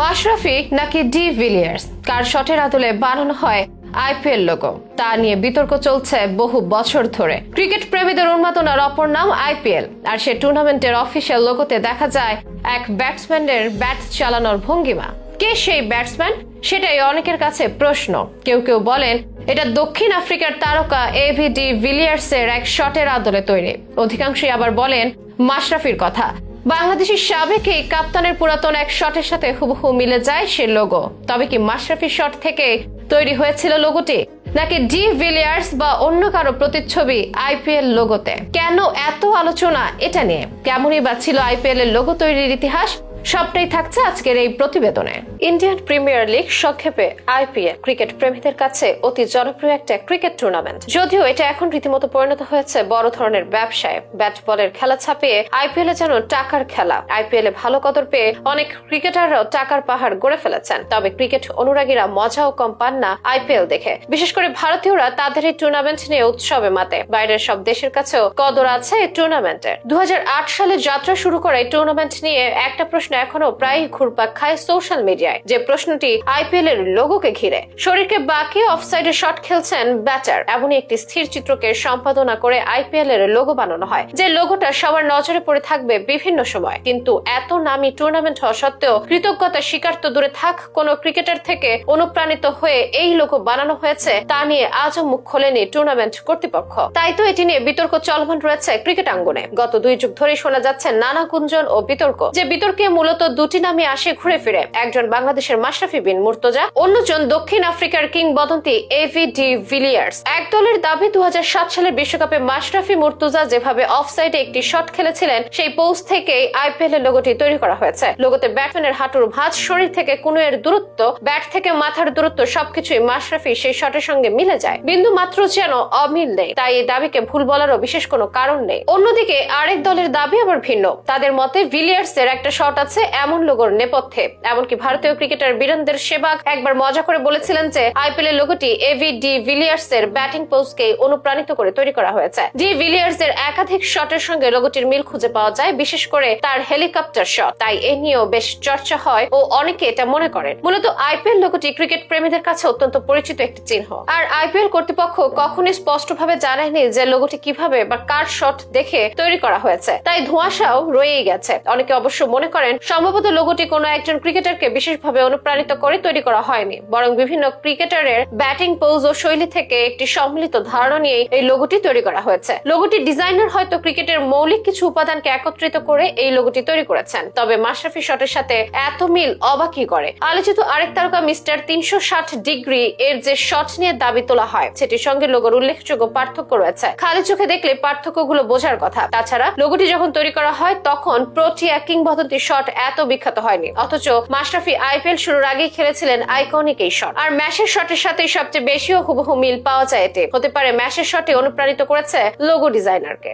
মাশরাফি নাকি de Villiers? কার শটের আদলে বানানো হয় আইপিএল লোগো? তা নিয়ে বিতর্ক চলছে বহু বছর ধরে। ক্রিকেট প্রেমীদের উন্মাদনার অপর নাম আইপিএল। আর সে টুর্নামেন্টের অফিসিয়াল লোগোতে দেখা যায় এক ব্যাটসম্যানের ব্যাট চালানোর ভঙ্গিমা। কে সেই ব্যাটসম্যান? সেটাই অনেকের কাছে প্রশ্ন। কেউ কেউ বলেন, এটা দক্ষিণ আফ্রিকার তারকা এভিডি ভিলিয়ার্সের এক শটের আদলে তৈরি। অধিকাংশই আবার বলেন, মাশরাফির কথা। বাংলাদেশের সাবেক এই কাপ্তানের পুরাতন এক শটের সাথে হুবহু মিলে যায় সে লোগো তবে কি মাশরাফির শট থেকে তৈরি হয়েছিল লোগোটি নাকি ডি ভিলিয়ার্স বা অন্য কারও প্রতিচ্ছবি আইপিএল লোগোতে কেন এত আলোচনা? এটা নিয়ে কেমনই বা ছিল আইপিএল এর লোগো তৈরির ইতিহাস? সবটাই থাকছে আজকের এই প্রতিবেদনে। ইন্ডিয়ান প্রিমিয়ার লিগ সংক্ষেপে আইপিএল, ক্রিকেট প্রেমীদের কাছে অতি জনপ্রিয় একটা ক্রিকেট টুর্নামেন্ট। যদিও এটা এখন রীতিমতো পরিণত হয়েছে বড় ধরনের ব্যবসায়। ব্যাট বলের খেলা ছাপিয়ে আইপিএল এ যেন টাকার খেলা। আইপিএল এ ভালো কদর পেয়ে অনেক ক্রিকেটাররাও টাকার পাহাড় গড়ে ফেলেছেন। তবে ক্রিকেট অনুরাগীরা মজাও কম পান না আইপিএল দেখে। বিশেষ করে ভারতীয়রা তাদের এই টুর্নামেন্ট নিয়ে উৎসবে মাতে। বাইরের সব দেশের কাছেও কদর আছে এই টুর্নামেন্টের। দু হাজার আট সালে যাত্রা শুরু করে এই টুর্নামেন্ট নিয়ে একটা প্রশ্ন এখনও প্রায় ঘুরপাক খায় সোশ্যাল মিডিয়ায় যে প্রশ্নটি আইপিএল এর লোগোকে ঘিরে। শরীরকে বাকি অফসাইডে শট খেলছেন ব্যাটার এমনই একটি স্থির চিত্রকে সম্পাদনা করে আইপিএল এর লোগো বানানো হয়, যে লোগোটা সবার নজরে পড়ে থাকবে বিভিন্ন সময়। কিন্তু এত নামি টুর্নামেন্ট হওয়া সত্ত্বেও কৃতজ্ঞতা স্বীকার তো দূরে থাক, কোন ক্রিকেটার থেকে অনুপ্রাণিত হয়ে এই লোগো বানানো হয়েছে, তা নিয়ে আজও মুখ খোলেনি টুর্নামেন্ট কর্তৃপক্ষ। তাই তো এটি নিয়ে বিতর্ক চলমান রয়েছে ক্রিকেট আঙ্গনে। গত দুই যুগ ধরেই শোনা যাচ্ছে নানা গুঞ্জন ও বিতর্ক, যে বিতর্কে মূলত দুটি নামে আসে ঘুরে ফিরে। একজন বাংলাদেশের মাশরাফি বিন মুর্তজা, অন্যজন দক্ষিণ আফ্রিকার কিংবদন্তি এভি ডি ভিলিয়ার্স এক দলের দাবি দু সালের বিশ্বকাপে মাশরাফি মুর্তজা যেভাবে অফসাইডে একটি শট খেলেছিলেন, সেই পোস্ট থেকেই আইপিএল এর লোগোটি তৈরি করা হয়েছে। লোগোতে ব্যাটম্যানের হাঁটুর ভাঁজ, শরীর থেকে কোনো এর দূরত্ব, ব্যাট থেকে মাথার দূরত্ব, সবকিছুই মাশরাফি সেই শটের সঙ্গে মিলে যায়। বিন্দু মাত্র যেন অমিল নেই, তাই এই দাবিকে ভুল বলারও বিশেষ কোনো কারণ নেই। অন্যদিকে আরেক দলের দাবি আবার ভিন্ন। তাদের মতে ভিলিয়ার্স এর একটা শট আছে এমন লোগোর নেপথ্যে। এমনকি ভারতীয় ক্রিকেটার বীরেন্দ্র সেবাগ একবার মজা করে বলেছিলেন যে আইপিএল এর লোগোটি এভি ডি ভিলিয়ার্স এর ব্যাটিং পোস্টকে অনুপ্রাণিত করে তৈরি করা হয়েছে। ডি ভিলিয়ার্স এর একাধিক শটের সঙ্গে লোগোটির মিল খুঁজে পাওয়া যায়, বিশেষ করে তার হেলিকপ্টার শট। তাই এ নিয়েও বেশ চর্চা হয় ও অনেকে এটা মনে করেন। মূলত আইপিএল লোগোটি ক্রিকেট প্রেমীদের কাছে অত্যন্ত পরিচিত একটি চিহ্ন। আর আইপিএল কর্তৃপক্ষ কখনই স্পষ্টভাবে জানায়নি যে লোগোটি কীভাবে বা কার শট দেখে তৈরি করা হয়েছে। তাই ধোঁয়াশাও রয়েই গেছে। অনেকে অবশ্য মনে করেন সম্ভবত লোগোটি কোনো একজন ক্রিকেটারকে বিশেষভাবে অনুপ্রাণিত করে তৈরি করা হয়নি। বরং বিভিন্ন ক্রিকেটারের ব্যাটিং পোজ ও শৈলী থেকে একটি সম্মিলিত ধারণা নিয়ে এই লোগোটি তৈরি করা হয়েছে। লোগোটি ডিজাইনার হয়তো ক্রিকেটের মৌলিক কিছু উপাদানকে একত্রিত করে এই লোগোটি তৈরি করেছেন। তবে মাশরাফি শটের সাথে এত মিল অবাকই করে? আলোচিত আরেক তারকা মিস্টার তিনশো ষাট ডিগ্রি এর যে শট নিয়ে দাবি তোলা হয়, সেটির সঙ্গে লোগোর উল্লেখযোগ্য পার্থক্য রয়েছে। খালি চোখে দেখলে পার্থক্যগুলো বোঝার কথা। তাছাড়া, লোগোটি যখন তৈরি করা হয়, তখন প্রোটিয়া কিংবদন্তি শট এত বিখ্যাত হয়নি। অথচ মাশরাফি আইপিএল শুরুর আগেই খেলেছিলেন আইকনিক এই শট আর ম্যাশের শটের সাথে সবচেয়ে বেশিও হুবহু মিল পাওয়া যায় এতে। হতে পারে ম্যাশের শটে অনুপ্রাণিত করেছে লোগো ডিজাইনারকে